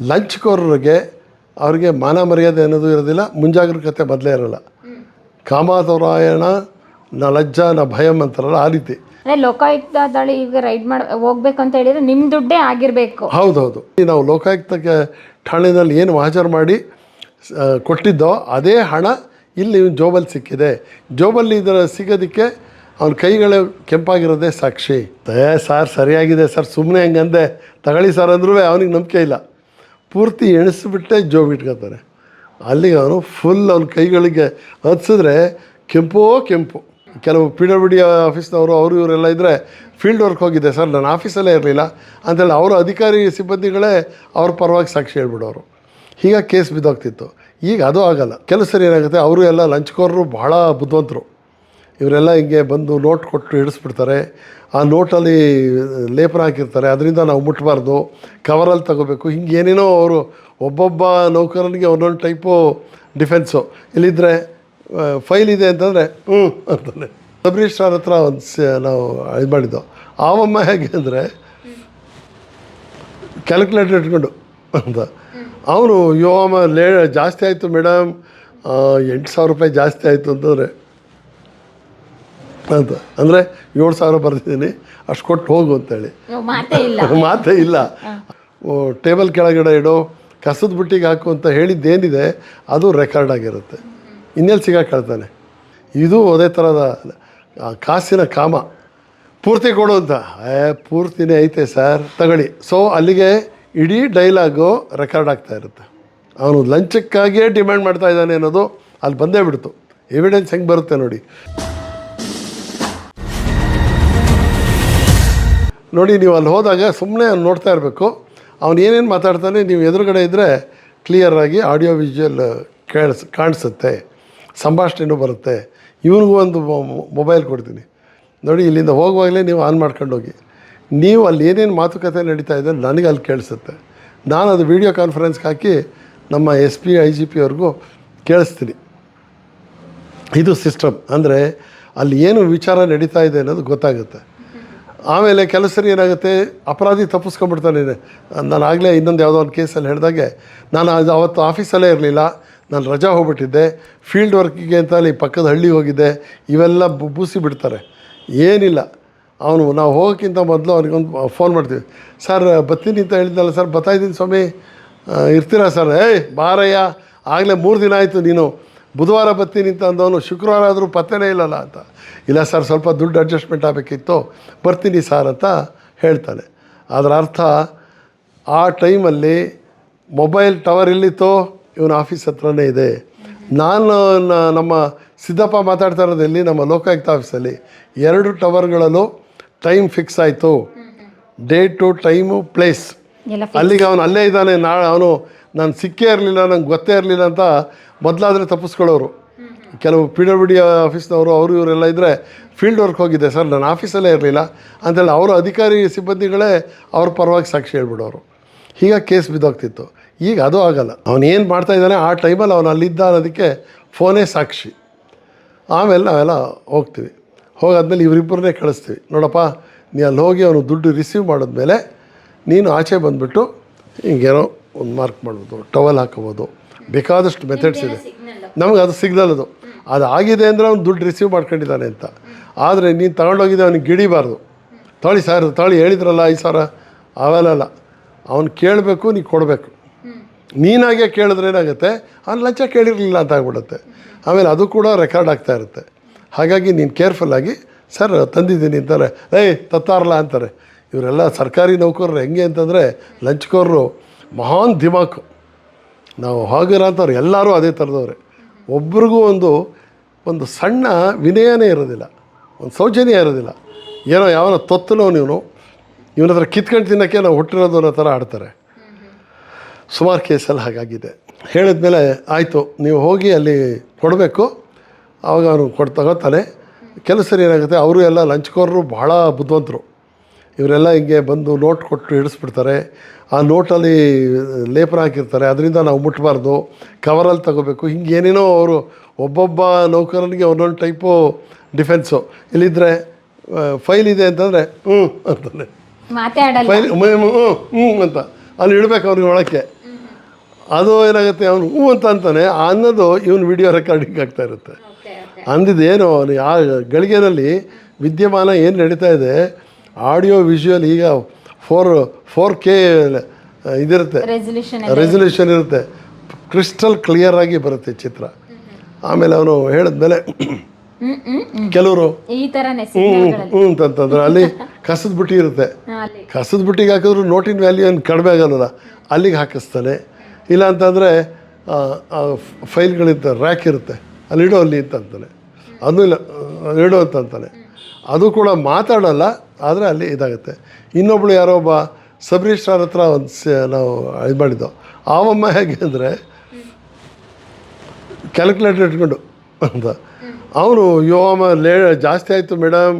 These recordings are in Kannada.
ಲಂಚ್ಕೋರರಿಗೆ ಅವರಿಗೆ ಮಾನ ಮರ್ಯಾದೆ ಅನ್ನೋದು ಇರೋದಿಲ್ಲ ಮುಂಜಾಗ್ರತೆ ಮೊದಲೇ ಇರೋಲ್ಲ. ಕಾಮಾತುರಾಯಣ ನ ಲಜ್ಜ ನ ಭಯಂ ಅಂತಾರಲ್ಲ ಆ ರೀತಿ. ಲೋಕಾಯುಕ್ತ ದಳಿ ಈಗ ರೈಡ್ ಮಾಡಿ ಹೋಗ್ಬೇಕು ಅಂತ ಹೇಳಿದ್ರೆ ನಿಮ್ಮ ದುಡ್ಡೇ ಆಗಿರಬೇಕು. ಹೌದೌದು. ಈ ನಾವು ಲೋಕಾಯುಕ್ತಕ್ಕೆ ಠಾಣೆಯಲ್ಲಿ ಏನು ಹಾಜರು ಮಾಡಿ ಕೊಟ್ಟಿದ್ದೋ ಅದೇ ಹಣ ಇಲ್ಲಿ ಇವ್ನ ಜೋಬಲ್ಲಿ ಸಿಕ್ಕಿದೆ. ಜೋಬಲ್ಲಿ ಇದರ ಸಿಗೋದಕ್ಕೆ ಅವ್ನ ಕೈಗಳು ಕೆಂಪಾಗಿರೋದೇ ಸಾಕ್ಷಿ. ಏ ಸರ್ ಸರಿಯಾಗಿದೆ ಸರ್ ಸುಮ್ಮನೆ ಹಂಗಂದೆ. ತಗೊಳ್ಳಿ ಸರ್ ಅಂದ್ರೂ ಅವನಿಗೆ ನಂಬಿಕೆ ಇಲ್ಲ. ಪೂರ್ತಿ ಎಣಿಸ್ಬಿಟ್ಟೆ ಜೋಬ್ ಇಟ್ಕೋತಾರೆ. ಅಲ್ಲಿಗೆ ಅವನು ಫುಲ್ ಅವ್ನ ಕೈಗಳಿಗೆ ಹತ್ಸಿದ್ರೆ ಕೆಂಪೋ ಕೆಂಪು. ಕೆಲವು ಪಿ ಡಬ್ಲ್ಯೂ ಡಿ ಆಫೀಸ್ನವರು ಅವರು ಇವರೆಲ್ಲ ಇದ್ದರೆ ಫೀಲ್ಡ್ ವರ್ಕ್ ಹೋಗಿದ್ದೆ ಸರ್, ನಾನು ಆಫೀಸಲ್ಲೇ ಇರಲಿಲ್ಲ. ಅಂತೇಳಿ ಅವರು ಅಧಿಕಾರಿ ಸಿಬ್ಬಂದಿಗಳೇ ಅವ್ರ ಪರವಾಗಿ ಸಾಕ್ಷಿ ಹೇಳ್ಬಿಡೋರು. ಹೀಗಾಗಿ ಕೇಸ್ ಬಿದ್ದೋಗ್ತಿತ್ತು. ಈಗ ಅದು ಆಗಲ್ಲ. ಕೆಲಸ ಏನಾಗುತ್ತೆ, ಅವರು ಎಲ್ಲ ಲಂಚ್ಕೋರರು ಬಹಳ ಬುದ್ಧಿವಂತರು. ಇವರೆಲ್ಲ ಹಿಂಗೆ ಬಂದು ನೋಟ್ ಕೊಟ್ಟು ಹಿಡಿಸ್ಬಿಡ್ತಾರೆ ಆ ನೋಟಲ್ಲಿ ಲೇಪನ ಹಾಕಿರ್ತಾರೆ. ಅದರಿಂದ ನಾವು ಮುಟ್ಟಬಾರ್ದು ಕವರಲ್ಲಿ ತಗೋಬೇಕು. ಹಿಂಗೆ ಏನೇನೋ ಅವರು ಒಬ್ಬೊಬ್ಬ ನೌಕರನಿಗೆ ಒಂದೊಂದು ಟೈಪು ಡಿಫೆನ್ಸು ಇಲ್ಲಿದ್ದರೆ ಫೈಲ್ ಇದೆ ಅಂತಂದರೆ, ಹ್ಞೂ ಅಂತಂದರೆ. ಸಬ್ ರಿಜಿಸ್ಟ್ರಾರ್ ಹತ್ರ ಒಂದು ಸ, ನಾವು ಇದು ಮಾಡಿದ್ದು. ಆವಮ್ಮ ಹೇಗೆ ಅಂದರೆ ಕ್ಯಾಲ್ಕುಲೇಟರ್ ಇಟ್ಕೊಂಡು ಅಂತ. ಅವನು ಯೋಮ ಲೇ, ಜಾಸ್ತಿ ಆಯಿತು ಮೇಡಮ್. ಎಂಟು ಸಾವಿರ ರೂಪಾಯಿ ಜಾಸ್ತಿ ಆಯಿತು ಅಂತಂದರೆ ಅಂತ. ಅಂದರೆ ಏಳು ಸಾವಿರ ಬರ್ತಿದ್ದೀನಿ ಅಷ್ಟು ಕೊಟ್ಟು ಹೋಗು ಅಂತೇಳಿ. ಮಾತೇ ಇಲ್ಲ. ಟೇಬಲ್ ಕೆಳಗಡೆ ಇಡೋ ಕಸದ ಬುಟ್ಟಿಗೆ ಹಾಕು ಅಂತ ಹೇಳಿದ್ದೇನಿದೆ ಅದು ರೆಕಾರ್ಡ್ ಆಗಿರುತ್ತೆ. ಇನ್ನೆಲ್ಲಿ ಹೇಳ್ತಾನೆ ಇದು ಅದೇ ಥರದ ಕಾಸಿನ ಕಾಮ. ಪೂರ್ತಿ ಕೊಡು ಅಂತ. ಏ ಪೂರ್ತಿನೇ ಐತೆ ಸರ್. ತಗೊಳ್ಳಿ. ಸೊ ಅಲ್ಲಿಗೆ ಇಡೀ ಡೈಲಾಗು ರೆಕಾರ್ಡ್ ಆಗ್ತಾ ಇರುತ್ತೆ. ಅವನು ಲಂಚಕ್ಕಾಗಿಯೇ ಡಿಮ್ಯಾಂಡ್ ಮಾಡ್ತಾ ಇದ್ದಾನೆ ಅನ್ನೋದು ಅಲ್ಲಿ ಬಂದೇ ಬಿಡ್ತು. ಎವಿಡೆನ್ಸ್ ಹೆಂಗೆ ಬರುತ್ತೆ ನೋಡಿ. ನೋಡಿ, ನೀವು ಅಲ್ಲಿ ಹೋದಾಗ ಸುಮ್ಮನೆ ನೋಡ್ತಾ ಇರಬೇಕು. ಅವನು ಏನೇನು ಮಾತಾಡ್ತಾನೆ, ನೀವು ಎದುರುಗಡೆ ಇದ್ದರೆ ಕ್ಲಿಯರಾಗಿ ಆಡಿಯೋ ವಿಜುವಲ್ ಕೇಳಿಸ್, ಕಾಣಿಸುತ್ತೆ. ಸಂಭಾಷಣೆನೂ ಬರುತ್ತೆ. ಇವನಿಗೂ ಒಂದು ಮೊಬೈಲ್ ಕೊಡ್ತೀನಿ. ನೋಡಿ, ಇಲ್ಲಿಂದ ಹೋಗುವಾಗಲೇ ನೀವು ಆನ್ ಮಾಡ್ಕೊಂಡು ಹೋಗಿ ನೀವು ಅಲ್ಲಿ ಏನೇನು ಮಾತುಕತೆ ನಡೀತಾ ಇದೆ ನನಗೆ ಅಲ್ಲಿ ಕೇಳಿಸುತ್ತೆ. ನಾನು ಅದು ವೀಡಿಯೋ ಕಾನ್ಫರೆನ್ಸ್ಗೆ ಹಾಕಿ ನಮ್ಮ ಎಸ್ ಪಿ ಐ ಜಿ ಕೇಳಿಸ್ತೀನಿ. ಇದು ಸಿಸ್ಟಮ್ ಅಂದರೆ ಅಲ್ಲಿ ಏನು ವಿಚಾರ ನಡೀತಾ ಇದೆ ಅನ್ನೋದು ಗೊತ್ತಾಗುತ್ತೆ. ಆಮೇಲೆ ಕೆಲಸರಿ ಸರಿ ಏನಾಗುತ್ತೆ? ಅಪರಾಧಿ ತಪ್ಪಿಸ್ಕೊಂಡ್ಬಿಡ್ತಾನೆ ನಾನು ಆಗಲೇ ಇನ್ನೊಂದು ಯಾವುದೋ ಒಂದು ಕೇಸಲ್ಲಿ ಹೇಳಿದಾಗೆ, ನಾನು ಅದು ಅವತ್ತು ಆಫೀಸಲ್ಲೇ ಇರಲಿಲ್ಲ, ನಾನು ರಜಾ ಹೋಗ್ಬಿಟ್ಟಿದ್ದೆ, ಫೀಲ್ಡ್ ವರ್ಕಿಗೆ ಅಂತ ಅಲ್ಲಿ ಪಕ್ಕದ ಹಳ್ಳಿ ಹೋಗಿದ್ದೆ, ಇವೆಲ್ಲ ಬೂಸಿ ಬಿಡ್ತಾರೆ. ಏನಿಲ್ಲ. ಅವನು, ನಾವು ಹೋಗೋಕ್ಕಿಂತ ಮೊದಲು ಅವನಿಗೊಂದು ಫೋನ್ ಮಾಡ್ತೀವಿ. ಸರ್ ಬತ್ತೀನಿ ಅಂತ ಹೇಳಿದ್ನಲ್ಲ ಸರ್ ಬರ್ತಾಯಿದ್ದೀನಿ ಸ್ವಾಮಿ. ಇರ್ತೀರಾ ಸರ್? ಏಯ್, ಬಾರಯ್ಯ, ಆಗಲೇ ಮೂರು ದಿನ ಆಯಿತು ನೀನು. ಬುಧವಾರ ಬರ್ತೀನಿ ಅಂತ ಅಂದವನು ಶುಕ್ರವಾರ ಆದರೂ ಪತ್ತೆನೇ ಇಲ್ಲಲ್ಲ ಅಂತ. ಇಲ್ಲ ಸರ್ ಸ್ವಲ್ಪ ದುಡ್ಡು ಅಡ್ಜಸ್ಟ್ಮೆಂಟ್ ಆಗಬೇಕಿತ್ತು ಬರ್ತೀನಿ ಸರ್ ಅಂತ ಹೇಳ್ತಾನೆ. ಅದರ ಅರ್ಥ ಆ ಟೈಮಲ್ಲಿ ಮೊಬೈಲ್ ಟವರ್ ಎಲ್ಲಿತ್ತೋ ಇವನ ಆಫೀಸ್ ಹತ್ರನೇ ಇದೆ. ನಾನು ನಮ್ಮ ಸಿದ್ದಪ್ಪ ಮಾತಾಡ್ತಾ ಇರೋದು ಎಲ್ಲಿ? ನಮ್ಮ ಲೋಕಾಯುಕ್ತ ಆಫೀಸಲ್ಲಿ. ಎರಡು ಟವರ್ಗಳಲ್ಲೂ ಟೈಮ್ ಫಿಕ್ಸ್ ಆಯಿತು. Date time place. ಅಲ್ಲಿಗೆ ಅವನು ಅಲ್ಲೇ ಇದ್ದಾನೆ. ನಾ ಅವನು ನಾನು ಸಿಕ್ಕೇ ಇರಲಿಲ್ಲ ನಂಗೆ ಗೊತ್ತೇ ಇರಲಿಲ್ಲ ಅಂತ ಮೊದಲಾದರೆ ತಪ್ಪಿಸ್ಕೊಳ್ಳೋರು. ಕೆಲವು ಪಿ ಡಬ್ಲ್ಯೂ ಡಿ ಆಫೀಸ್ನವರು ಅವರು ಇವರೆಲ್ಲ ಇದ್ದರೆ ಫೀಲ್ಡ್ ವರ್ಕ್ ಹೋಗಿದ್ದೆ ಸರ್ ನಾನು ಆಫೀಸಲ್ಲೇ ಇರಲಿಲ್ಲ. ಅಂತೇಳಿ ಅವರು ಅಧಿಕಾರಿ ಸಿಬ್ಬಂದಿಗಳೇ ಅವ್ರ ಪರವಾಗಿ ಸಾಕ್ಷಿ ಹೇಳ್ಬಿಡೋರು. ಈಗ ಕೇಸ್ ಬಿದ್ದೋಗ್ತಿತ್ತು. ಈಗ ಅದು ಆಗಲ್ಲ. ಅವನು ಏನು ಮಾಡ್ತಾ ಇದ್ದಾನೆ, ಆ ಟೈಮಲ್ಲಿ ಅವನು ಅಲ್ಲಿದ್ದ ಅನ್ನೋದಕ್ಕೆ ಫೋನೇ ಸಾಕ್ಷಿ. ಆಮೇಲೆ ನಾವೆಲ್ಲ ಹೋಗ್ತೀವಿ. ಹೋಗಾದ್ಮೇಲೆ ಇವರಿಬ್ಬರನ್ನೇ ಕಳಿಸ್ತೀವಿ. ನೋಡಪ್ಪ, ನೀ ಅಲ್ಲಿ ಹೋಗಿ ಅವನು ದುಡ್ಡು ರಿಸೀವ್ ಮಾಡಿದ್ಮೇಲೆ ನೀನು ಆಚೆ ಬಂದುಬಿಟ್ಟು ಹಿಂಗೇನೋ ಒಂದು ಮಾರ್ಕ್ ಮಾಡ್ಬೋದು ಟವಲ್ ಹಾಕೋಬೋದು. ಬೇಕಾದಷ್ಟು ಮೆಥಡ್ಸ್ ಇದೆ. ನಮಗೆ ಅದು ಸಿಗ್ನಲ್ ಅದು. ಅದು ಆಗಿದೆ ಅಂದರೆ ಅವ್ನು ದುಡ್ಡು ರಿಸೀವ್ ಮಾಡ್ಕೊಂಡಿದ್ದಾನೆ ಅಂತ. ಆದರೆ ನೀನು ತಗೊಂಡೋಗಿದ್ದೆ ಅವ್ನಿಗೆ ಗಿಡಿಬಾರ್ದು ತಾಳಿ ಸರ್ ತಾಳಿ ಹೇಳಿದ್ರಲ್ಲ ಐದು ಸಾವಿರ ಅವೆಲ್ಲ ಅವ್ನು ಕೇಳಬೇಕು ನೀ ಕೊಡಬೇಕು. ನೀನಾಗೆ ಕೇಳಿದ್ರೆ ಏನಾಗುತ್ತೆ? ಅವ್ನು ಲಂಚ ಕೇಳಿರಲಿಲ್ಲ ಅಂತ ಆಗ್ಬಿಡುತ್ತೆ. ಆಮೇಲೆ ಅದು ಕೂಡ ರೆಕಾರ್ಡ್ ಆಗ್ತಾ ಇರುತ್ತೆ. ಹಾಗಾಗಿ ನೀನು ಕೇರ್ಫುಲ್ಲಾಗಿ ಸರ್ ತಂದಿದ್ದೀನಿ ಅಂತಾರೆ. ಏಯ್ ತತ್ತಾರಲ್ಲ ಅಂತಾರೆ. ಇವರೆಲ್ಲ ಸರ್ಕಾರಿ ನೌಕರರು ಹೆಂಗೆ ಅಂತಂದರೆ ಲಂಚ್ಕೋರರು ಮಹಾನ್ ದಿಮಾಕು. ನಾವು ಹಾಗಿರೋಂಥವ್ರು ಎಲ್ಲರೂ ಅದೇ ಥರದವ್ರೆ. ಒಬ್ರಿಗೂ ಒಂದು ಒಂದು ಸಣ್ಣ ವಿನಯನೇ ಇರೋದಿಲ್ಲ. ಒಂದು ಸೌಜನ್ಯ ಇರೋದಿಲ್ಲ. ಏನೋ ಯಾವನ ತೊತ್ತಲೋ ನೀನು ಇವನ ಹತ್ರ ಕಿತ್ಕೊಂಡು ತಿನ್ನೋಕ್ಕೆ ನಾವು ಹುಟ್ಟಿರೋದು ಅನ್ನೋ ಥರ ಆಡ್ತಾರೆ. ಸುಮಾರು ಕೇಸಲ್ಲಿ ಹಾಗಾಗಿದೆ. ಹೇಳಿದ್ಮೇಲೆ ಆಯಿತು, ನೀವು ಹೋಗಿ ಅಲ್ಲಿ ಕೊಡಬೇಕು. ಆವಾಗ ಅವನು ಕೊಟ್ಟು ತಗೋತಾನೆ. ಕೆಲಸ ಏನಾಗುತ್ತೆ, ಅವರು ಎಲ್ಲ ಲಂಚ್ಕೋರರು ಭಾಳ ಬುದ್ಧಿವಂತರು. ಇವರೆಲ್ಲ ಹಿಂಗೆ ಬಂದು ನೋಟ್ ಕೊಟ್ಟು ಹಿಡಿಸ್ಬಿಡ್ತಾರೆ ಆ ನೋಟಲ್ಲಿ ಲೇಪನ ಹಾಕಿರ್ತಾರೆ. ಅದರಿಂದ ನಾವು ಮುಟ್ಟಬಾರ್ದು ಕವರಲ್ಲಿ ತಗೋಬೇಕು. ಹಿಂಗೆ ಏನೇನೋ ಅವರು ಒಬ್ಬೊಬ್ಬ ನೌಕರನಿಗೆ ಒಂದೊಂದು ಟೈಪು ಡಿಫೆನ್ಸು. ಇಲ್ಲಿದ್ದರೆ ಫೈಲ್ ಇದೆ ಅಂತಂದರೆ ಹ್ಞೂ ಅಂತಾನೆ. ಫೈಲ್ ಹ್ಞೂ ಹ್ಞೂ ಅಂತ. ಅಲ್ಲಿ ಇಡಬೇಕು ಅವ್ರಿಗೆ ಒಳಕ್ಕೆ. ಅದು ಏನಾಗುತ್ತೆ ಅವನು ಹ್ಞೂ ಅಂತ ಅಂತಾನೆ. ಅನ್ನೋದು ಇವನು ವಿಡಿಯೋ ರೆಕಾರ್ಡಿಂಗ್ ಆಗ್ತಾ ಇರುತ್ತೆ. ಅಂದಿದ್ದೇನು ಅವನು ಆ ಗಳಿಗೆನಲ್ಲಿ ವಿದ್ಯಮಾನ ಏನು ನಡೀತಾ ಇದೆ ಆಡಿಯೋ ವಿಜುವಲ್ ಈಗ ಫೋರ್ ಫೋರ್ ಕೆ ಇದಿರುತ್ತೆ. ರೆಸಲ್ಯೂಷನ್ ಇರುತ್ತೆ. ಕ್ರಿಸ್ಟಲ್ ಕ್ಲಿಯರ್ ಆಗಿ ಬರುತ್ತೆ ಚಿತ್ರ. ಆಮೇಲೆ ಅವನು ಹೇಳಿದ್ಮೇಲೆ ಕೆಲವರು ಹ್ಞೂ ಅಂತಂತಂದ್ರೆ ಅಲ್ಲಿ ಕಸದ ಬುಟ್ಟಿ ಇರುತ್ತೆ. ಕಸದ ಬುಟ್ಟಿಗೆ ಹಾಕಿದ್ರು ನೋಟಿನ ವ್ಯಾಲ್ಯೂ ಏನು ಕಡಿಮೆ ಆಗೋಲ್ಲ. ಅಲ್ಲಿಗೆ ಹಾಕಿಸ್ತಾನೆ. ಇಲ್ಲ ಅಂತಂದರೆ ಫೈಲ್ಗಳಿರ್ತ ರ್ಯಾಕ್ ಇರುತ್ತೆ. ಅಲ್ಲಿ ಇಡೋ ಅಲ್ಲಿ ಅಂತಂತಾನೆ ಅದು ಇಲ್ಲ ಇಡೋ ಅಂತ ಅಂತಂತಾನೆ. ಅದು ಕೂಡ ಮಾತಾಡಲ್ಲ, ಆದರೆ ಅಲ್ಲಿ ಇದಾಗುತ್ತೆ. ಇನ್ನೊಬ್ಳು ಯಾರೋ ಒಬ್ಬ ಸಬ್ ಹತ್ರ ಒಂದು ಸ, ನಾವು ಇದು ಮಾಡಿದ್ದೋ. ಆವಮ್ಮ ಹೇಗೆ ಅಂದರೆ ಕ್ಯಾಲ್ಕುಲೇಟರ್ ಇಟ್ಕೊಂಡು ಅಂತ. ಅವನು ಅಮ್ಮ, ಲೇ, ಜಾಸ್ತಿ ಆಯಿತು ಮೇಡಮ್.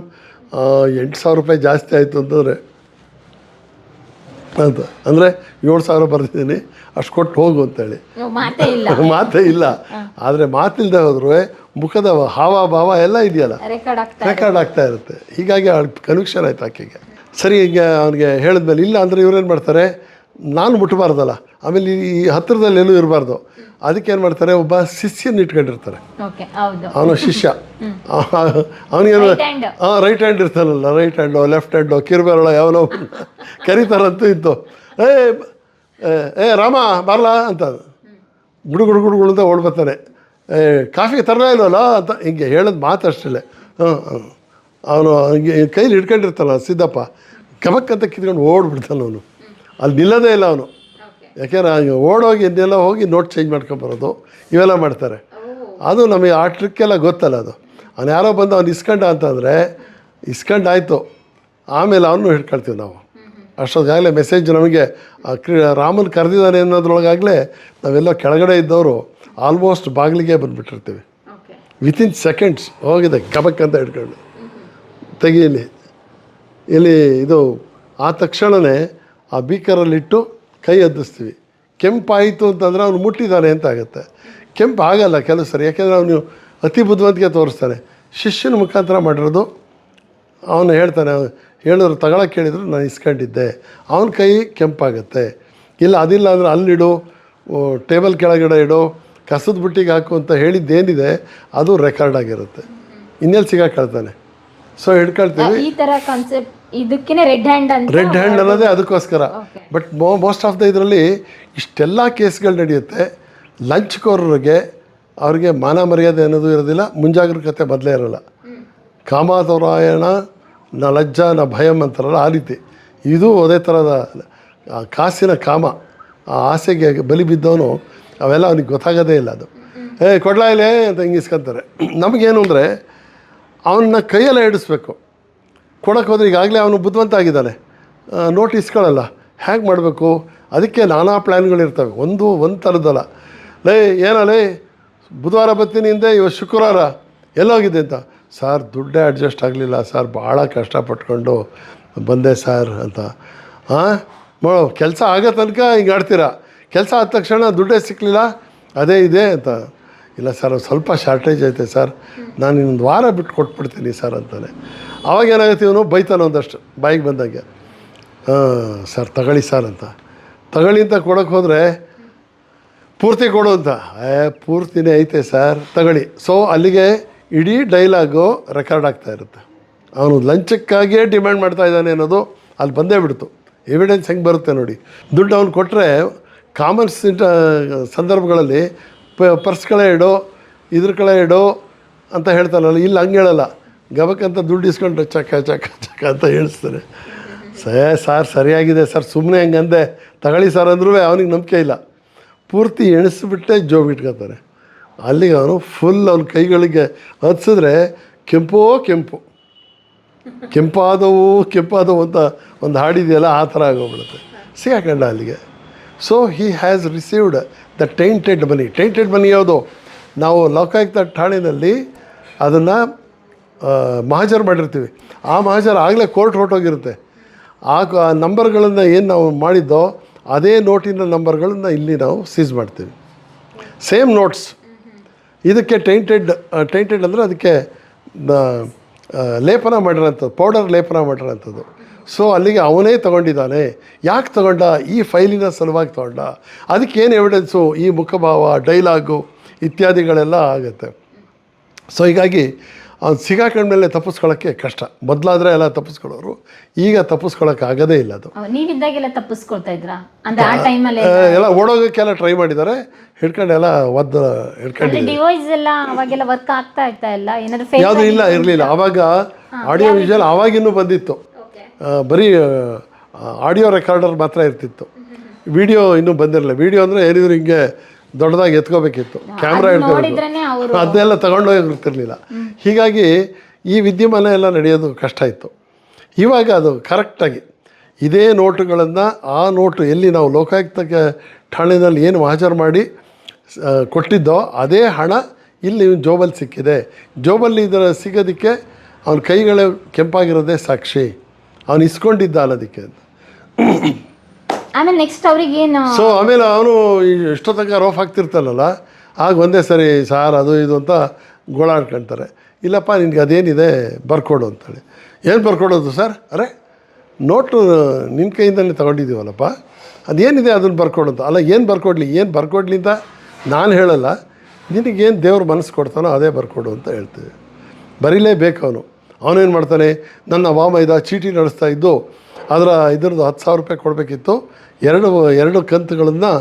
ಎಂಟು ಸಾವಿರ ರೂಪಾಯಿ ಜಾಸ್ತಿ ಆಯಿತು ಅಂತಂದರೆ ಅಂತ. ಅಂದರೆ ಏಳು ಸಾವಿರ ಬರ್ತಿದ್ದೀನಿ ಅಷ್ಟು ಕೊಟ್ಟು ಹೋಗು ಅಂತೇಳಿ. ಮಾತೇ ಇಲ್ಲ. ಆದರೆ ಮಾತಿಲ್ಲದೆ ಹೋದ್ರು ಮುಖದ ಹಾವ ಭಾವ ಎಲ್ಲ ಇದೆಯಲ್ಲ ರೆಕಾರ್ಡ್ ಆಗ್ತಾ ಇರುತ್ತೆ. ಹೀಗಾಗಿ ಕನೆಕ್ಷನ್ ಆಯ್ತು ಆಕೆಗೆ. ಸರಿ ಈಗ ಅವನಿಗೆ ಹೇಳಿದ್ಮೇಲೆ ಇಲ್ಲ ಅಂದರೆ ಇವ್ರೇನು ಮಾಡ್ತಾರೆ? ನಾನು ಮುಟ್ಟಬಾರ್ದಲ್ಲ ಆಮೇಲೆ ಈ ಹತ್ತಿರದಲ್ಲಿ ಎಲ್ಲೂ ಇರಬಾರ್ದು. ಅದಕ್ಕೆ ಏನು ಮಾಡ್ತಾರೆ ಒಬ್ಬ ಶಿಷ್ಯನ ಇಟ್ಕೊಂಡಿರ್ತಾರೆ. ಅವನು ಶಿಷ್ಯ. ಅವನಿಗೆ Right hand. ಹಾಂ ರೈಟ್ ಹ್ಯಾಂಡ್ ಇರ್ತಾನಲ್ಲ ರೈಟ್ ಹ್ಯಾಂಡೋ ಲೆಫ್ಟ್ ಹ್ಯಾಂಡೋ ಕಿರುಬೆರಳ ಯಾವನೋ ಕರೀತಾರಂತೂ ಇತ್ತು. ಏ ಏ, ರಾಮ ಬರಲಾ ಅಂತ. ಗುಡು ಗುಡು ಗುಡು ಅಂತ ಓಡ್ಬರ್ತಾನೆ ಏ ಕಾಫಿ ತರಲೇ ಇಲ್ವಲ್ಲ ಅಂತ ಹಿಂಗೆ ಹೇಳೋದು ಮಾತು ಅಷ್ಟೇ ಹಾಂ ಹಾಂ ಅವನು ಹಂಗೆ ಕೈಲಿ ಹಿಡ್ಕೊಂಡಿರ್ತಾನಲ್ಲ ಸಿದ್ದಪ್ಪ. ಕಮಕ್ಕಂತ ಅಂತ ಕಿತ್ಕೊಂಡು ಓಡ್ಬಿಡ್ತಾನೆ ಅವನು. ಅಲ್ಲಿ ನಿಲ್ಲೋದೇ ಇಲ್ಲ ಅವನು. ಯಾಕೆಂದ್ರೆ ಹಂಗೆ ಓಡೋಗಿ ಇನ್ನೆಲ್ಲ ಹೋಗಿ ನೋಟ್ ಚೇಂಜ್ ಮಾಡ್ಕೊಂಬರೋದು ಇವೆಲ್ಲ ಮಾಡ್ತಾರೆ. ಅದು ನಮಗೆ ಆ ಟ್ರಿಕ್ಕೆಲ್ಲ ಗೊತ್ತಲ್ಲ ಅದು. ಅವ್ನು ಯಾರೋ ಬಂದು ಅವ್ನು ಇಸ್ಕೊಂಡ ಅಂತಂದರೆ ಇಸ್ಕಂಡಾಯಿತು ಆಮೇಲೆ ಅವನು ಹಿಡ್ಕೊಳ್ತೀವಿ ನಾವು. ಅಷ್ಟೊತ್ತಾಗಲೇ ಮೆಸೇಜ್ ನಮಗೆ ಆ ಕ್ರಿ ರಾಮನ್ ಕರೆದಿದ್ದಾನೆ ಅನ್ನೋದ್ರೊಳಗಾಗಲೇ ನಾವೆಲ್ಲ ಕೆಳಗಡೆ ಇದ್ದವರು ಆಲ್ಮೋಸ್ಟ್ ಬಾಗಿಲಿಗೆ ಬಂದುಬಿಟ್ಟಿರ್ತೀವಿ. ವಿತಿನ್ ಸೆಕೆಂಡ್ಸ್ ಹೋಗಿದೆ ಕಬಕ್ ಅಂತ ಹಿಡ್ಕೊಂಡು. ತೆಗೀಲಿ ಇಲ್ಲಿ. ಇದು ಆ ತಕ್ಷಣವೇ ಆ ಬೀಕರಲ್ಲಿಟ್ಟು ಕೈ ಎದ್ದಿಸ್ತೀವಿ. ಕೆಂಪಾಯಿತು ಅಂತಂದರೆ ಅವನು ಮುಟ್ಟಿದ್ದಾನೆ ಅಂತ ಆಗುತ್ತೆ. ಕೆಂಪು ಆಗಲ್ಲ ಕೆಲಸ ಸರಿ ಯಾಕೆಂದರೆ ಅವನು ಅತಿ ಬುದ್ಧಿವಂತಿಕೆ ತೋರಿಸ್ತಾನೆ. ಶಿಷ್ಯನ ಮುಖಾಂತರ ಮಾಡಿರೋದು ಅವನು ಹೇಳ್ತಾನೆ ಹೇಳಿದ್ರು ತಗೊಳಕ್ಕೆ ಕೇಳಿದ್ರು ನಾನು ಇಸ್ಕೊಂಡಿದ್ದೆ. ಅವನ ಕೈ ಕೆಂಪಾಗುತ್ತೆ. ಇಲ್ಲ ಅದಿಲ್ಲ ಅಂದರೆ ಅಲ್ಲಿಡು ಟೇಬಲ್ ಕೆಳಗಡೆ ಇಡು ಕಸದ ಬುಟ್ಟಿಗೆ ಹಾಕು ಅಂತ ಹೇಳಿದ್ದೇನಿದೆ ಅದು ರೆಕಾರ್ಡ್ ಆಗಿರುತ್ತೆ. ಇನ್ನೆಲ್ಲಿ ಸಿಗಾಕೊಳ್ತಾನೆ. ಸೊ ಹಿಡ್ಕೊಳ್ತೀವಿ ಈ ಥರ ಕಾನ್ಸೆಪ್ಟ್ ಇದಕ್ಕೇನೆ ರೆಡ್ ಹ್ಯಾಂಡ್ ಅಂತ ರೆಡ್ ಹ್ಯಾಂಡ್ ಅನ್ನೋದೇ ಅದಕ್ಕೋಸ್ಕರ. ಬಟ್ ಮೋಸ್ಟ್ ಆಫ್ ದ ಇದರಲ್ಲಿ ಇಷ್ಟೆಲ್ಲ ಕೇಸ್ಗಳು ನಡೆಯುತ್ತೆ. ಲಂಚ್ಕೋರರಿಗೆ ಅವ್ರಿಗೆ ಮಾನ ಮರ್ಯಾದೆ ಅನ್ನೋದು ಇರೋದಿಲ್ಲ ಮುಂಜಾಗ್ರತೆ ಬದಲೇ ಇರೋಲ್ಲ. ಕಾಮಾತೋರಾಯಣ ನ ಲಜ್ಜ ನ ಭಯಂ ಅಂತಾರಲ್ಲ ಆ ರೀತಿ. ಇದು ಅದೇ ಥರದ ಕಾಸಿನ ಕಾಮ. ಆ ಆಸೆಗೆ ಬಲಿ ಬಿದ್ದವನು ಅವೆಲ್ಲ ಅವ್ನಿಗೆ ಗೊತ್ತಾಗೋದೇ ಇಲ್ಲ ಅದು. ಏ ಕೊಡ್ಲಾ ಇಲ್ಲೇ ಅಂತ ಹಿಂಗಿಸ್ಕೊಂತಾರೆ. ನಮಗೇನು ಅಂದರೆ ಅವನ್ನ ಕೈಯಲ್ಲೇ ಹಿಡಿಸ್ಬೇಕು ಕೊಡೋಕೆ ಹೋದರೆ ಈಗಾಗಲೇ ಅವನು ಬುದ್ಧಿವಂತ ಆಗಿದ್ದಾನೆ. ನೋಟ್ ಹ್ಯಾಂಗೆ ಮಾಡಬೇಕು? ಅದಕ್ಕೆ ನಾನಾ ಪ್ಲ್ಯಾನ್ಗಳಿರ್ತವೆ ಒಂದು ಒಂದು ಥರದ್ದಲ್ಲ. ಲೇ, ಏನಲೇ? ಬುಧವಾರ ಬರ್ತೀನಿ ಹಿಂದೆ, ಇವತ್ತು ಶುಕ್ರವಾರ. ಎಲ್ಲೋಗಿದೆ ಅಂತ. ಸರ್, ದುಡ್ಡೇ ಅಡ್ಜಸ್ಟ್ ಆಗಲಿಲ್ಲ. ಸರ್, ಭಾಳ ಕಷ್ಟಪಟ್ಕೊಂಡು ಬಂದೆ ಸರ್ ಅಂತ. ಹಾಂ ಮೋ, ಕೆಲಸ ಆಗೋ ತನಕ ಹಿಂಗೆ ಆಡ್ತೀರಾ ಕೆಲಸ ಆದ ತಕ್ಷಣ ದುಡ್ಡೇ ಸಿಕ್ಕಲಿಲ್ಲ ಅದೇ ಇದೆ ಅಂತ. ಇಲ್ಲ ಸರ್ ಸ್ವಲ್ಪ ಶಾರ್ಟೇಜ್ ಐತೆ ಸರ್. ನಾನು ಇನ್ನೊಂದು ವಾರ ಬಿಟ್ಟು ಕೊಟ್ಬಿಡ್ತೀನಿ ಸರ್ ಅಂತಾನೆ. ಅವಾಗ ಏನಾಗುತ್ತೆ ಇವನು? ಬೈತಾನೆ ಒಂದಷ್ಟು, ಬಾಯಿಗೆ ಬಂದಂಗೆ. ಹಾಂ, ಸರ್, ತಗೊಳ್ಳಿ ಸರ್ ಅಂತ. ತಗೊಳ್ಳಿ ಅಂತ ಕೊಡೋಕೆ ಹೋದರೆ ಪೂರ್ತಿ ಕೊಡು ಅಂತ. ಏ, ಪೂರ್ತಿನೇ ಐತೆ ಸರ್, ತಗೊಳ್ಳಿ. ಸೊ ಅಲ್ಲಿಗೆ ಇಡೀ ಡೈಲಾಗು ರೆಕಾರ್ಡ್ ಆಗ್ತಾ ಇರುತ್ತೆ. ಅವನು ಲಂಚಕ್ಕಾಗಿಯೇ ಡಿಮ್ಯಾಂಡ್ ಮಾಡ್ತಾ ಇದ್ದಾನೆ ಅನ್ನೋದು ಅಲ್ಲಿ ಬಂದೇ ಬಿಡ್ತು. ಎವಿಡೆನ್ಸ್ ಹೆಂಗೆ ಬರುತ್ತೆ ನೋಡಿ. ದುಡ್ಡು ಅವ್ನು ಕೊಟ್ಟರೆ ಕಾಮರ್ಸ್ ಸಂದರ್ಭಗಳಲ್ಲಿ ಪ ಪರ್ಸ್ಗಳೇ ಇಡು, ಇದ್ರ ಕಳೆ ಇಡು ಅಂತ ಹೇಳ್ತಾರಲ್ಲ ಇಲ್ಲಿ, ಹಂಗೆ ಹೇಳಲ್ಲ. ಗಬಕ್ಕಂತ ದುಡ್ಡು ಇಸ್ಕೊಂಡ್ರೆ ಚಕ ಚಕ ಚಕ ಅಂತ ಹೇಳ್ತಾರೆ ಸೇ, ಸಾರ್ ಸರಿಯಾಗಿದೆ, ಸರ್ ಸುಮ್ಮನೆ ಹಂಗಂದೆ. ತಗೊಳ್ಳಿ ಸರ್ ಅಂದ್ರೂ ಅವನಿಗೆ ನಂಬಿಕೆ ಇಲ್ಲ. ಪೂರ್ತಿ ಎಣಿಸ್ಬಿಟ್ಟೆ ಜೋಬ್ ಇಟ್ಕೊತಾರೆ. ಅಲ್ಲಿಗೆ ಅವನು ಫುಲ್ ಅವನ ಕೈಗಳಿಗೆ ಹತ್ಸಿದ್ರೆ ಕೆಂಪೋ ಕೆಂಪು. ಕೆಂಪಾದವು ಕೆಂಪಾದವು ಅಂತ ಒಂದು ಹಾಡಿದೆಯಲ್ಲ, ಆ ಥರ ಆಗೋಗ್ಬಿಡುತ್ತೆ. ಸಿಗಾಕಂಡ ಅಲ್ಲಿಗೆ. So he has received the tainted money tainted money ಯಾವುದು? ನಾವು ಲೋಕಾಯುಕ್ತ ಠಾಣೆಯಲ್ಲಿ ಅದನ್ನು ಮಹಾಜರ್ ಮಾಡಿರ್ತೀವಿ. ಆ ಮಹಾಜರ್ ಆಗಲೇ ಕೋರ್ಟ್ ಹೊರಟೋಗಿರುತ್ತೆ. ಆ ನಂಬರ್ಗಳನ್ನು ಏನು ನಾವು ಮಾಡಿದ್ದೋ, ಅದೇ ನೋಟಿನ ನಂಬರ್ಗಳನ್ನು ಇಲ್ಲಿ ನಾವು ಸೀಸ್ ಮಾಡ್ತೀವಿ. ಸೇಮ್ ನೋಟ್ಸ್ ಇದಕ್ಕೆ ಟೈಂಟೆಡ್ ಟೈಂಟೆಡ್ ಅಂದರೆ ಅದಕ್ಕೆ ಲೇಪನ ಮಾಡಿರೋಂಥದ್ದು ಪೌಡರ್ ಲೇಪನ ಮಾಡಿರೋಂಥದ್ದು. ಸೊ ಅಲ್ಲಿಗೆ ಅವನೇ ತಗೊಂಡಿದ್ದಾನೆ. ಯಾಕೆ ತಗೊಂಡ? ಈ ಫೈಲಿನ ಸಲುವಾಗಿ ತಗೊಂಡ. ಅದಕ್ಕೇನು ಎವಿಡೆನ್ಸು ಈ ಮುಖಭಾವ ಡೈಲಾಗು ಇತ್ಯಾದಿಗಳೆಲ್ಲ ಆಗುತ್ತೆ. ಸೊ ಹೀಗಾಗಿ ಅವ್ನು ಸಿಗಾಕೊಂಡ್ಮೇಲೆ ತಪ್ಪಿಸ್ಕೊಳ್ಳೋಕ್ಕೆ ಕಷ್ಟ. ಮೊದಲಾದರೆ ಎಲ್ಲ ತಪ್ಪಿಸ್ಕೊಳ್ಳೋರು. ಈಗ ತಪ್ಪಿಸ್ಕೊಳ್ಳೋಕೆ ಆಗೋದೇ ಇಲ್ಲ ಅದು. ನೀವಿದ್ದಾಗೆಲ್ಲ ತಪ್ಪಿಸ್ಕೊಳ್ತಾ ಇದ್ರಾ? ಅಂದ್ರೆ ಆ ಟೈಮಲ್ಲಿ ಎಲ್ಲ ಓಡೋಗೋಕ್ಕೆಲ್ಲ ಟ್ರೈ ಮಾಡಿದ್ದಾರೆ ಹಿಡ್ಕೊಂಡು ಎಲ್ಲ ಒದ್ದು ಹಿಡ್ಕೊಂಡು ಡಿವೈಸ್ ಎಲ್ಲ ಅವಾಗೆಲ್ಲ ವರ್ಕ್ ಆಗ್ತಾ ಇಲ್ಲ? ಏನಾದ್ರು ಯಾವುದೂ ಇಲ್ಲ ಇರಲಿಲ್ಲ. ಆವಾಗ ಆಡಿಯೋ ವಿಜುವಲ್ ಆವಾಗಿನ್ನೂ ಬಂದಿತ್ತು. ಬರೀ ಆಡಿಯೋ ರೆಕಾರ್ಡರ್ ಮಾತ್ರ ಇರ್ತಿತ್ತು. ವಿಡಿಯೋ ಇನ್ನೂ ಬಂದಿರಲಿಲ್ಲ. ವಿಡಿಯೋ ಅಂದರೆ ಏನಿದ್ರು ಹಿಂಗೆ ದೊಡ್ಡದಾಗಿ ಎತ್ಕೋಬೇಕಿತ್ತು. ಕ್ಯಾಮ್ರಾ ಇಟ್ಕೋಬೇಕು ಅದನ್ನೆಲ್ಲ ತಗೊಂಡೋಗಿರ್ತಿರ್ಲಿಲ್ಲ ಹೀಗಾಗಿ ಈ ವಿದ್ಯಮಾನ ಎಲ್ಲ ನಡೆಯೋದು ಕಷ್ಟ ಇತ್ತು. ಇವಾಗ ಅದು ಕರೆಕ್ಟಾಗಿ ಇದೇ ನೋಟುಗಳನ್ನು ಆ ನೋಟು ಎಲ್ಲಿ ನಾವು ಲೋಕಾಯುಕ್ತಕ್ಕೆ ಠಾಣೆಯಲ್ಲಿ ಏನು ಹಾಜರು ಮಾಡಿ ಕೊಟ್ಟಿದ್ದೋ ಅದೇ ಹಣ ಇಲ್ಲಿ ಜೋಬಲ್ಲಿ ಸಿಕ್ಕಿದೆ. ಜೋಬಲ್ಲಿ ಇದರ ಸಿಗೋದಕ್ಕೆ ಅವನ ಕೈಗಳು ಕೆಂಪಾಗಿರೋದೇ ಸಾಕ್ಷಿ. ಅವನು ಇಸ್ಕೊಂಡಿದ್ದ ಅಲ್ಲ ಅಂತ. ಆಮೇಲೆ ನೆಕ್ಸ್ಟ್ ಅವ್ರಿಗೆ ಏನು? ಸೊ ಆಮೇಲೆ ಅವನು ಎಷ್ಟೋ ತನಕ ರೋಫ್ ಹಾಕ್ತಿರ್ತಾನಲ್ಲ ಆಗ ಒಂದೇ ಸರಿ ಸಾರ್ ಅದು ಇದು ಅಂತ ಗೋಳಾಡ್ಕೊಳ್ತಾರೆ ಇಲ್ಲಪ್ಪ ನಿನಗೆ ಅದೇನಿದೆ ಬರ್ಕೊಡು ಅಂತೇಳಿ. ಏನು ಬರ್ಕೊಡೋದು ಸರ್? ಅರೆ ನೋಟು ನಿನ್ನ ಕೈಯಿಂದಲೇ ತಗೊಂಡಿದ್ದೀವಲ್ಲಪ್ಪ. ಅದೇನಿದೆ ಅದನ್ನು ಬರ್ಕೊಡು ಅಂತ. ಅಲ್ಲ ಏನು ಬರ್ಕೊಡ್ಲಿ ಏನು ಬರ್ಕೊಡ್ಲಿ ಅಂತ ನಾನು ಹೇಳಲ್ಲ. ನಿನಗೇನು ದೇವ್ರ ಮನಸ್ಸು ಕೊಡ್ತಾನೋ ಅದೇ ಬರ್ಕೊಡು ಅಂತ ಹೇಳ್ತೀವಿ. ಬರೀಲೇಬೇಕು ಅವನು. ಅವನೇನು ಮಾಡ್ತಾನೆ, ನನ್ನ ವಾಮೈದ ಚೀಟಿ ನಡೆಸ್ತಾ ಇದ್ದು, ಅದರ ಇದ್ರದ್ದು ಹತ್ತು ಸಾವಿರ ರೂಪಾಯಿ ಕೊಡಬೇಕಿತ್ತು. ಎರಡು ಎರಡು ಕಂತುಗಳನ್ನು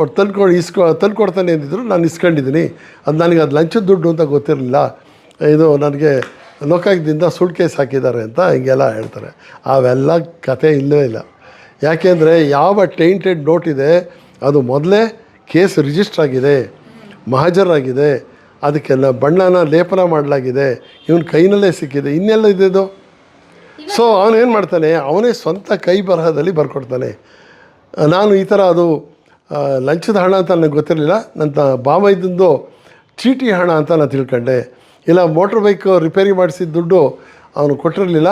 ಒಟ್ಟು ತಂದ್ಕೊಂಡು ಇಸ್ಕೊ, ತಂದ್ಕೊಡ್ತಾನೆ ಅಂದಿದ್ರು, ನಾನು ಇಸ್ಕೊಂಡಿದ್ದೀನಿ. ಅದು ನನಗೆ ಅದು ಲಂಚದ ದುಡ್ಡು ಅಂತ ಗೊತ್ತಿರಲಿಲ್ಲ. ಇದು ನನಗೆ ಲೋಕಾಯುಕ್ತದಿಂದ ಸುಳ್ಳು ಕೇಸ್ ಹಾಕಿದ್ದಾರೆ ಅಂತ ಹಿಂಗೆಲ್ಲ ಹೇಳ್ತಾರೆ. ಅವೆಲ್ಲ ಕತೆ ಇಲ್ಲವೇ ಇಲ್ಲ. ಯಾಕೆಂದರೆ ಯಾವ ಟೈಂಟೆಡ್ ನೋಟ್ ಇದೆ, ಅದು ಮೊದಲೇ ಕೇಸ್ ರಿಜಿಸ್ಟ್ರ್ ಆಗಿದೆ, ಮಹಾಜರಾಗಿದೆ. ಅದಕ್ಕೆಲ್ಲ ಬಣ್ಣನ ಲೇಪನ ಮಾಡಲಾಗಿದೆ. ಇವನ ಕೈನಲ್ಲೇ ಸಿಕ್ಕಿದೆ. ಇನ್ನೆಲ್ಲ ಇದ್ದಿದ್ದು? ಸೊ ಅವನೇನು ಮಾಡ್ತಾನೆ? ಅವನೇ ಸ್ವಂತ ಕೈ ಬರಹದಲ್ಲಿ ಬರ್ಕೊಡ್ತಾನೆ. ನಾನು ಈ ಥರ ಅದು ಲಂಚದ ಹಣ ಅಂತ ನನಗೆ ಗೊತ್ತಿರಲಿಲ್ಲ. ನನ್ನ ಬಾಮೈದಂದು ಚೀಟಿ ಹಣ ಅಂತ ನಾನು ತಿಳ್ಕೊಂಡೆ. ಇಲ್ಲ ಮೋಟ್ರ್ ಬೈಕ್ ರಿಪೇರಿ ಮಾಡಿಸಿದ ದುಡ್ಡು ಅವನು ಕೊಟ್ಟಿರಲಿಲ್ಲ.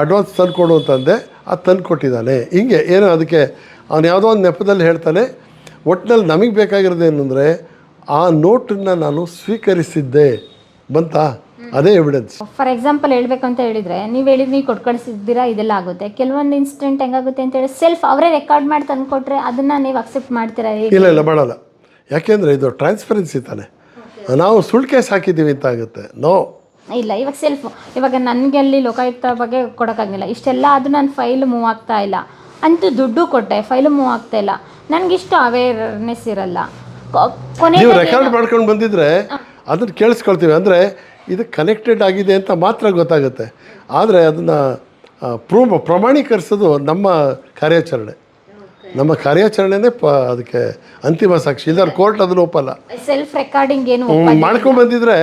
ಅಡ್ವಾನ್ಸ್ ತಂದು ಕೊಡು ಅಂತಂದೆ ಅದು ತಂದು ಕೊಟ್ಟಿದ್ದಾನೆ ಹಿಂಗೆ ಏನೋ ಅದಕ್ಕೆ ಅವನು ಯಾವುದೋ ಒಂದು ನೆಪದಲ್ಲಿ ಹೇಳ್ತಾನೆ. ಒಟ್ಟಿನಲ್ಲಿ ನಮಗೆ ಬೇಕಾಗಿರೋದು ಏನಂದರೆ ಅಂದರೆ ಆ ನೋಟನ್ನು ನಾನು ಸ್ವೀಕರಿಸಿದ್ದೆ ಬಂತಾ? ಅದೇ ಎವಿಡೆನ್ಸ್ ಫಾರ್ ಎಕ್ಸಾಂಪಲ್ ಹೇಳ್ಬೇಕು ಅಂತ ಹೇಳಿದ್ರೆ ನೀವು ಹೇಳಿದ್ ನೀವು ಕೊಟ್ಟು ಕಳಿಸಿದ್ದೀರಾ ಇದೆಲ್ಲ ಆಗುತ್ತೆ. ಕೆಲವೊಂದು ಇನ್ಸಿಡೆಂಟ್ ಹೆಂಗಾಗುತ್ತೆ ಅಂತ ಹೇಳಿ ಸೆಲ್ಫ್ ಅವರೇ ರೆಕಾರ್ಡ್ ಮಾಡಿ ತಂದು ಕೊಟ್ರೆ ಅದನ್ನ ನೀವು ಅಕ್ಸೆಪ್ಟ್ ಮಾಡ್ತೀರಾ? ಇಲ್ಲ ಇಲ್ಲ ಮಾಡಲ್ಲ ಯಾಕೆಂದರೆ ಇದು ಟ್ರಾನ್ಸ್ಪರೆನ್ಸಿ ತಾನೆ. ನಾವು ಸುಳ್ಳು ಕೇಸ್ ಹಾಕಿದ್ದೀವಿ ಅಂತ ಆಗುತ್ತೆ. ನೋ ಇಲ್ಲ ಇವಾಗ ಸೆಲ್ಫ್ ಇವಾಗ ನನಗೆ ಅಲ್ಲಿ ಲೋಕಾಯುಕ್ತ ಬಗ್ಗೆ ಕೊಡೋಕ್ಕಾಗಿಲ್ಲ ಇಷ್ಟೆಲ್ಲ ಅದು ನನ್ನ ಫೈಲ್ ಮೂವ್ ಆಗ್ತಾ ಇಲ್ಲ. ಅಂತೂ ದುಡ್ಡು ಕೊಟ್ಟೆ ಫೈಲ್ ಮೂವ್ ಆಗ್ತಾ ಇಲ್ಲ. ನನಗಿಷ್ಟು ಅವೇರ್ನೆಸ್ ಇರಲ್ಲ. ಕೊನೆ ನೀವು ರೆಕಾರ್ಡ್ ಮಾಡ್ಕೊಂಡು ಬಂದಿದ್ರೆ ಅದನ್ನು ಕೇಳಿಸ್ಕೊಳ್ತೀವಿ. ಅಂದರೆ ಇದು ಕನೆಕ್ಟೆಡ್ ಆಗಿದೆ ಅಂತ ಮಾತ್ರ ಗೊತ್ತಾಗುತ್ತೆ. ಆದರೆ ಅದನ್ನು ಪ್ರೂವ್ ಪ್ರಮಾಣೀಕರಿಸೋದು ನಮ್ಮ ಕಾರ್ಯಾಚರಣೆ. ನಮ್ಮ ಕಾರ್ಯಾಚರಣೆನೇ ಪ ಅದಕ್ಕೆ ಅಂತಿಮ ಸಾಕ್ಷಿ. ಇಲ್ಲ ಕೋರ್ಟ್ ಅದನ್ನು ಒಪ್ಪಲ್ಲ. ಸೆಲ್ಫ್ ರೆಕಾರ್ಡಿಂಗ್ ಏನು ಮಾಡ್ಕೊಂಡು ಬಂದಿದ್ರೆ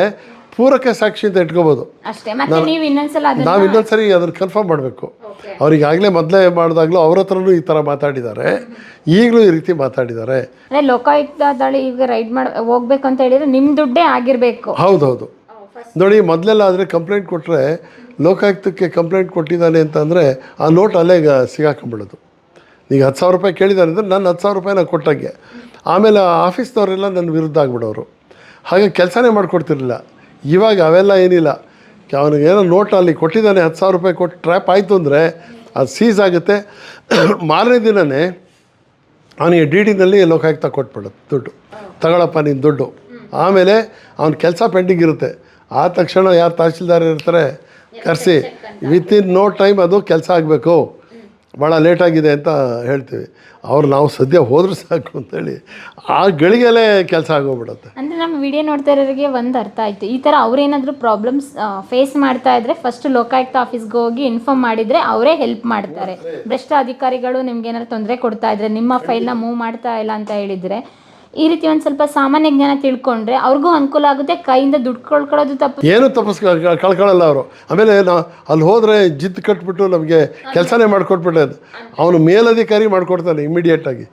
ಪೂರಕ ಸಾಕ್ಷಿ ಅಂತ ಇಟ್ಕೋಬೋದು. ಅಷ್ಟೇ ಮತ್ತೆ ನೀವು ಇನ್ನೊಂದ್ಸಲ ಅದನ್ನ ನಾವು ಇನ್ನೊಂದ್ಸರಿ ಅದನ್ನು ಕನ್ಫರ್ಮ್ ಮಾಡಬೇಕು. ಅವ್ರಿಗಾಗಲೇ ಮೊದಲೇ ಮಾಡಿದಾಗಲೂ ಅವ್ರ ಹತ್ರನೂ ಈ ಥರ ಮಾತಾಡಿದ್ದಾರೆ. ಈಗಲೂ ಈ ರೀತಿ ಮಾತಾಡಿದ್ದಾರೆ. ಅಂದ್ರೆ ಲೋಕಾಯುಕ್ತ ದಾಳಿ ಈಗ ರೈಡ್ ಮಾಡಿ ಹೋಗ್ಬೇಕು ಅಂತ ಹೇಳಿದ್ರೆ ನಿಮ್ಮ ದುಡ್ಡೇ ಆಗಿರಬೇಕು. ಹೌದೌದು. ನೋಡಿ ಮೊದಲೆಲ್ಲ ಆದರೆ ಕಂಪ್ಲೇಂಟ್ ಕೊಟ್ಟರೆ ಲೋಕಾಯುಕ್ತಕ್ಕೆ ಕಂಪ್ಲೇಂಟ್ ಕೊಟ್ಟಿದ್ದಾನೆ ಅಂತಂದರೆ ಆ ನೋಟ್ ಅಲ್ಲೇ ಈಗ ಸಿಗಾಕೊಂಬಿಡೋದು ಈಗ ಹತ್ತು ಸಾವಿರ ರೂಪಾಯಿ ಕೇಳಿದ್ದಾರೆ ಅಂದರೆ ನಾನು ಹತ್ತು ಸಾವಿರ ರೂಪಾಯಿ ನಾನು ಕೊಟ್ಟಂಗೆ. ಆಮೇಲೆ ಆ ಆಫೀಸ್ನವರೆಲ್ಲ ನನ್ನ ವಿರುದ್ಧ ಆಗ್ಬಿಡೋರು. ಹಾಗೆ ಕೆಲಸನೇ ಮಾಡಿಕೊಡ್ತಿರ್ಲಿಲ್ಲ. ಇವಾಗ ಅವೆಲ್ಲ ಏನಿಲ್ಲ. ಅವನಿಗೆ ಏನೋ ನೋಟ್ ಅಲ್ಲಿ ಕೊಟ್ಟಿದ್ದಾನೆ ಹತ್ತು ಸಾವಿರ ರೂಪಾಯಿ ಕೊಟ್ಟು ಟ್ರ್ಯಾಪ್ ಆಯಿತು ಅಂದರೆ ಅದು ಸೀಸ್ ಆಗುತ್ತೆ. ಮಾರನೇ ದಿನವೇ ಅವನಿಗೆ ಡಿ ಡಿನಲ್ಲಿ ಲೋಕಾಯುಕ್ತ ಕೊಟ್ಬಿಡುತ್ತೆ ದುಡ್ಡು. ತಗೊಳಪ್ಪ ನೀನು ದುಡ್ಡು. ಆಮೇಲೆ ಅವನ ಕೆಲಸ ಪೆಂಡಿಂಗ್ ಇರುತ್ತೆ. ಆ ತಕ್ಷಣ ಯಾರು ತಹಶೀಲ್ದಾರ್ ಇರ್ತಾರೆ ಕರೆಸಿ. ವಿತಿನ್ ನೋ ಟೈಮ್ ಅದು ಕೆಲಸ ಆಗಬೇಕು. ಭಾಳ ಲೇಟಾಗಿದೆ ಅಂತ ಹೇಳ್ತೀವಿ. ಅವ್ರು ನಾವು ಸದ್ಯ ಹೋದ್ರೆ ಸಾಕು ಅಂತೇಳಿ ಆ ಗಳಿಗೆಲೇ ಕೆಲಸ ಆಗೋಗ್ಬಿಡುತ್ತೆ. ಅಂದರೆ ನಮ್ಮ ವಿಡಿಯೋ ನೋಡ್ತಾ ಇರೋರಿಗೆ ಒಂದು ಅರ್ಥ ಆಯಿತು. ಈ ಥರ ಅವ್ರೇನಾದ್ರೂ ಪ್ರಾಬ್ಲಮ್ಸ್ ಫೇಸ್ ಮಾಡ್ತಾ ಇದ್ರೆ ಫಸ್ಟ್ ಲೋಕಾಯುಕ್ತ ಆಫೀಸ್ಗೆ ಹೋಗಿ ಇನ್ಫಾರ್ಮ್ ಮಾಡಿದರೆ ಅವರೇ ಹೆಲ್ಪ್ ಮಾಡ್ತಾರೆ. ಭ್ರಷ್ಟ ಅಧಿಕಾರಿಗಳು ನಿಮ್ಗೆ ಏನಾದ್ರು ತೊಂದರೆ ಕೊಡ್ತಾ ಇದ್ರೆ, ನಿಮ್ಮ ಫೈಲ್ನ ಮೂವ್ ಮಾಡ್ತಾ ಇಲ್ಲ ಅಂತ ಹೇಳಿದ್ರೆ ಈ ರೀತಿ ಒಂದು ಸ್ವಲ್ಪ ಸಾಮಾನ್ಯ ಜ್ಞಾನ ತಿಳ್ಕೊಂಡ್ರೆ ಅವ್ರಿಗೂ ಅನುಕೂಲ ಆಗುತ್ತೆ ಕೈಯಿಂದ ದುಡ್ಡು ಕಳ್ಕೊಳ್ಳೋದು ತಪ್ಪು. ಏನು ತಪ್ಪಿಸ್ ಕಳ್ಕೊಳ್ಳಲ್ಲ ಅವರು. ಆಮೇಲೆ ನಾವು ಅಲ್ಲಿ ಹೋದರೆ ಜಿದ್ದು ಕಟ್ಬಿಟ್ಟು ನಮಗೆ ಕೆಲಸನೇ ಮಾಡಿಕೊಟ್ಬಿಟ್ಟೆ ಅದು. ಅವನು ಮೇಲಧಿಕಾರಿ ಇಮಿಡಿಯೇಟ್ ಆಗಿ.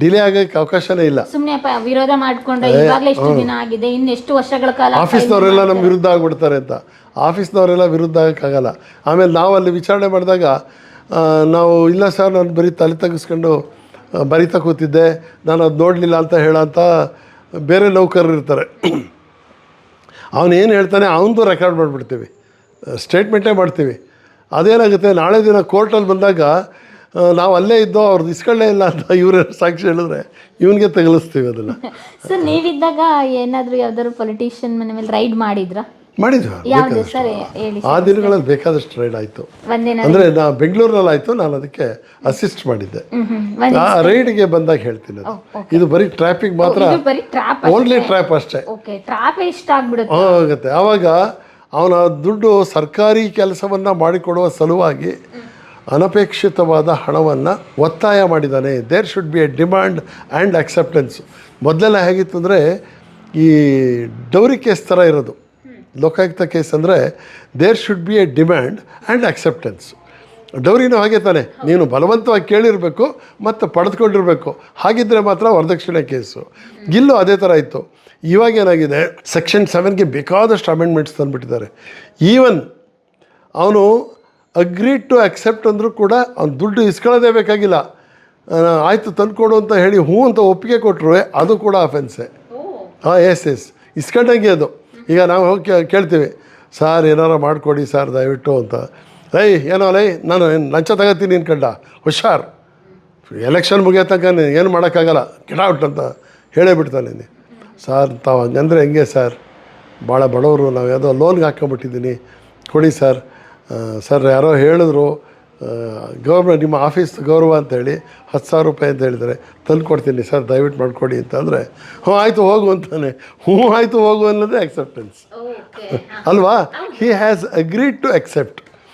ಡಿಲೇ ಆಗೋಕ್ಕೆ ಅವಕಾಶನೇ ಇಲ್ಲ. ಸುಮ್ಮನೆ ವಿರೋಧ ಮಾಡ್ಕೊಂಡ್ರೆ ಇವಾಗಲೇ ಎಷ್ಟು ದಿನ ಆಗಿದೆ ಇನ್ನು ಎಷ್ಟು ವರ್ಷಗಳ ಕಾಲ ಆಫೀಸ್ನವರೆಲ್ಲ ನಮ್ಮ ವಿರುದ್ಧ ಆಗ್ಬಿಡ್ತಾರೆ ಅಂತ. ಆಫೀಸ್ನವರೆಲ್ಲ ವಿರುದ್ಧ ಆಗೋಕ್ಕಾಗಲ್ಲ. ಆಮೇಲೆ ನಾವು ಅಲ್ಲಿ ವಿಚಾರಣೆ ಮಾಡಿದಾಗ ನಾವು ಇಲ್ಲ ಸರ್ ನಾನು ಬರೀ ತಲೆ ತೆಗೆಸ್ಕೊಂಡು ಬರಿತಾ ಕೂತಿದ್ದೆ. ನಾನು ಅದು ನೋಡಲಿಲ್ಲ ಅಂತ ಹೇಳೋಂಥ ಬೇರೆ ನೌಕರರು ಇರ್ತಾರೆ. ಅವನು ಏನು ಹೇಳ್ತಾನೆ ಅವನದು ರೆಕಾರ್ಡ್ ಮಾಡಿಬಿಡ್ತೀವಿ. ಸ್ಟೇಟ್ಮೆಂಟೇ ಮಾಡ್ತೀವಿ. ಅದೇನಾಗುತ್ತೆ, ನಾಳೆ ದಿನ ಕೋರ್ಟಲ್ಲಿ ಬಂದಾಗ ನಾವು ಅಲ್ಲೇ ಇದ್ದೋ ಅವ್ರದ್ದು ಇಸ್ಕೊಳ್ಳೇ ಇಲ್ಲ ಅಂತ ಇವ್ರ ಸಾಕ್ಷಿ ಹೇಳಿದ್ರೆ ಇವನಿಗೆ ತಗಲಿಸ್ತೀವಿ ಅದನ್ನು. ಸರ್ ನೀವಿದ್ದಾಗ ಏನಾದರೂ ಯಾವ್ದಾದ್ರು ಪೊಲಿಟಿಷಿಯನ್ ಮನೆ ಮೇಲೆ ರೈಡ್ ಮಾಡಿದ್ರಾ? ಮಾಡಿದ್ವಿ ಆ ದಿನಗಳಲ್ಲಿ ಬೇಕಾದಷ್ಟು ರೈಡ್ ಆಯಿತು. ಅಂದರೆ ನಾ ಬೆಂಗಳೂರಲ್ಲಿ ಆಯಿತು ನಾನು ಅದಕ್ಕೆ ಅಸಿಸ್ಟ್ ಮಾಡಿದ್ದೆ. ಆ ರೈಡ್ಗೆ ಬಂದಾಗ ಹೇಳ್ತೀನಿ ಅದು. ಇದು ಬರೀ ಟ್ರಾಫಿಕ್ ಮಾತ್ರ. ಓನ್ಲಿ ಟ್ರ್ಯಾಪ್ ಅಷ್ಟೇ? ಆಗುತ್ತೆ. ಆವಾಗ ಅವನ ದುಡ್ಡು ಸರ್ಕಾರಿ ಕೆಲಸವನ್ನು ಮಾಡಿಕೊಡುವ ಸಲುವಾಗಿ ಅನಪೇಕ್ಷಿತವಾದ ಹಣವನ್ನು ಒತ್ತಾಯ ಮಾಡಿದ್ದಾನೆ there should be a demand and acceptance ಮೊದಲೆಲ್ಲ ಹೇಗಿತ್ತು ಅಂದರೆ ಈ ಡೌರಿ ಕೇಸ್ ಥರ ಇರೋದು. ಲೋಕಾಯುಕ್ತ ಕೇಸ್ ಅಂದರೆ there should be a demand and acceptance ಡೌರಿನೂ ಹಾಗೆ ತಾನೆ. ನೀನು ಬಲವಂತವಾಗಿ ಕೇಳಿರಬೇಕು ಮತ್ತು ಪಡೆದುಕೊಂಡಿರಬೇಕು. ಹಾಗಿದ್ದರೆ ಮಾತ್ರ ವರದಕ್ಷಿಣೆ ಕೇಸು. ಇಲ್ಲೂ ಅದೇ ಥರ ಇತ್ತು. ಇವಾಗ ಏನಾಗಿದೆ ಸೆಕ್ಷನ್ ಸೆವೆನ್ಗೆ ಬೇಕಾದಷ್ಟು ಅಮೆಂಡ್ಮೆಂಟ್ಸ್ ತಂದುಬಿಟ್ಟಿದ್ದಾರೆ. ಈವನ್ ಅವನು ಅಗ್ರಿ ಟು ಅಕ್ಸೆಪ್ಟ್ ಅಂದರೂ ಕೂಡ ಅವ್ನು ದುಡ್ಡು ಇಸ್ಕೊಳ್ಳೋದೇ ಬೇಕಾಗಿಲ್ಲ. ಆಯಿತು ತಂದುಕೊಡು ಅಂತ ಹೇಳಿ ಹ್ಞೂ ಅಂತ ಒಪ್ಪಿಗೆ ಕೊಟ್ಟರು ಅದು ಕೂಡ ಅಫೆನ್ಸೆ ಹಾಂ ಎಸ್ ಎಸ್ ಇಸ್ಕೊಂಡಂಗೆ ಅದು. ಈಗ ನಾವು ಹೋಗಿ ಕೇಳ್ತೀವಿ, ಸಾರ್ ಏನಾರು ಮಾಡಿಕೊಡಿ ಸರ್, ದಯವಿಟ್ಟು ಅಂತ. ಏಯ್ ಏನೋ ಲೈ, ನಾನು ಲಂಚ ತಗೋತೀನಿ ನೀನು ಕಂಡ? ಹುಷಾರ್. ಎಲೆಕ್ಷನ್ ಮುಗಿಯೋ ತನಕ ಏನು ಮಾಡೋಕ್ಕಾಗಲ್ಲ. ಔಟ್ ಅಂತ ಹೇಳೇ ಬಿಡ್ತಾನೆ ನೀನು. ಸಾರ್, ತಾವು ಹಂಗಂದ್ರೆ ಹೆಂಗೆ ಸರ್? ಭಾಳ ಬಡವರು, ನಾವು ಯಾವುದೋ ಲೋನ್ಗೆ ಹಾಕ್ಕೊಂಬಿಟ್ಟಿದ್ದೀನಿ ಕೊಡಿ ಸರ್. ಸರ್, ಯಾರೋ ಹೇಳಿದ್ರು ಗೌರ್ಮೆಂಟ್ ನಿಮ್ಮ ಆಫೀಸ್ ಗೌರವ ಅಂತೇಳಿ ಹತ್ತು ಸಾವಿರ ರೂಪಾಯಿ ಅಂತ ಹೇಳಿದರೆ ತಂದು ಕೊಡ್ತೀನಿ ಸರ್ ದಯವಿಟ್ಟು ಮಾಡಿಕೊಡಿ ಅಂತಂದರೆ ಹ್ಞೂ ಆಯಿತು ಹೋಗು ಅಂತಾನೆ. ಹ್ಞೂ ಆಯಿತು ಹೋಗು ಅನ್ನೋದೇ ಅಕ್ಸೆಪ್ಟೆನ್ಸ್ ಅಲ್ವಾ? He has agreed to accept